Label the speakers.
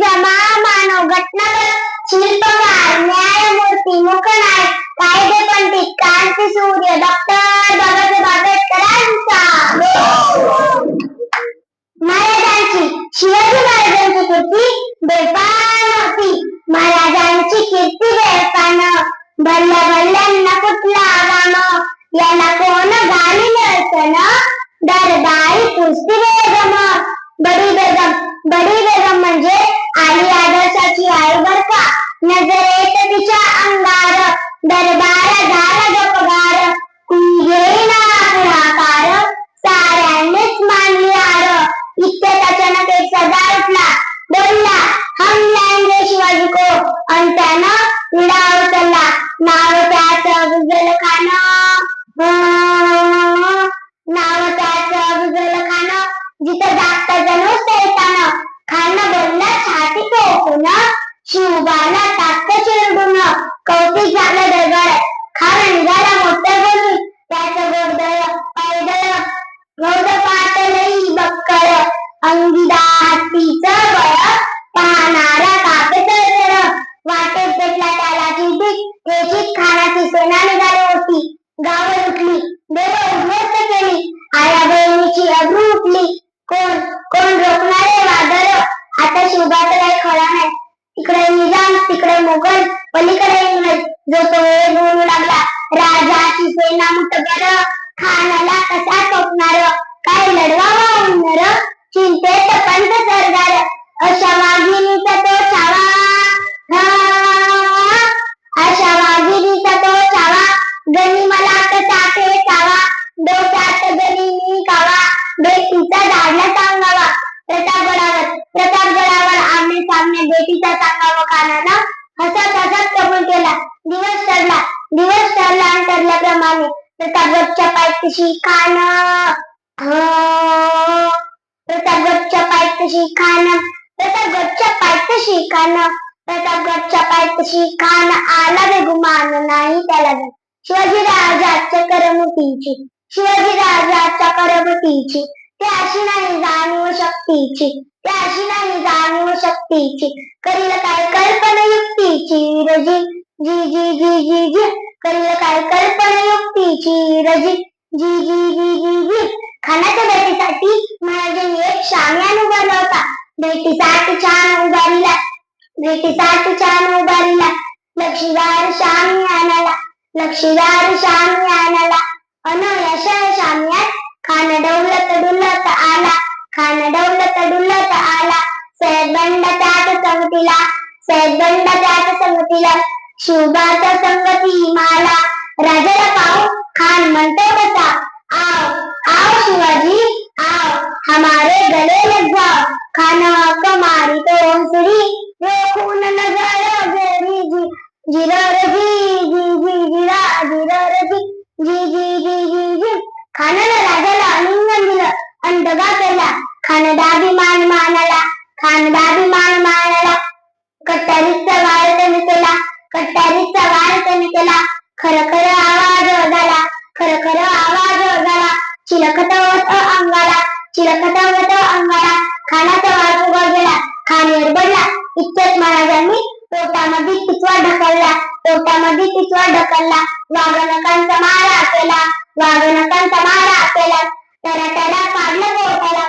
Speaker 1: जमा मानव घटनाबळ शिल्पकार न्यायमूर्ती मुखनायक कायदे पंडित क्रांती सूर्य डॉक्टर बाबासाहेब आंबेडकरांचा. महाराजांची शिवाजी महाराजांची कीर्ती बेपान होती. महाराजांची कीर्ती बेपान कुठला याला कोण गाणी नळतन दरबारी कुस्ती बेगम. बडी बेगम नाव खान नाव त्याच गुजल खान जिथं जागता जणू सैतान. खान बोलला छाती टोकून शिवबाला टाकत चिरडून. कौतिक झालं दरबार खान निघाला मोठ्या बोलून त्याच गोडदळ पैदळ. गौड पाटलई बक्कळ. अंगिदा हत्तीचं आता शिवबाचा काही खरा नाही. तिकडे निजाम तिकडे मोगल पलीकडे इंग्रज. जो तो वेळ बोलू लागला राजाची सेना मुठभर खानाला कसा टोकणार? काय लढवावा उन्नर चिंतेत पंत सरदार. अशा वाघिणीचा तो ठरल्याप्रमाणे प्रतापगडच्या पायथ्याशी खान प्रतापगडच्या पायथ्याशी खान प्रतापगडच्या पायथ्याशी खान प्रतापगडच्या पायथ्याशी खान आला बेगुमान नाही त्याला शिवाजी राजाच्या करमतीची. शिवाजी राजाच्या करमतीची. ते अशी नाही जाणीव शक्तीची. ते अशी नाही जाणीव शक्तीची. करील काय कल्पना युक्तीची रजी जी जी जी जी जी. करील काय कल्पना युक्तीची रजी जी जी जी जी जी खानाच्या भेटीसाठी महाराजांनी एक शामियान उभारला होता. भेटीसाठी छान उभारीला. भेटीसाठी छान उभारीला. लक्षीदार शामियानाला लक्षीदार शामियानाला अन यशा शामियात खान डौलत डुलत आला. खान डौलत डुलत आला. सैदंड त्यात संगतीला सैदंड त्यात संगतीला शिवबाचा संगती खाना कमारी तो हंसड़ी रोखून नजारा गेली जी जिरर जी जी जी जिरा जिरर जी जी जी जी जी जी. खानानं राजाला आलिंगन दिलं आणि दगा केला खान दाभिमान मानाला खान मान मानाला. कट्टारीचा वार त्याने केला कट्टारीचा वार त्याने केला खरं खरं पोटामध्ये तिचा ढकलला. वाघनखांचा मारा केला. वाघनखांचा मारा केला. टराटरा त्याला काढलं पोटाला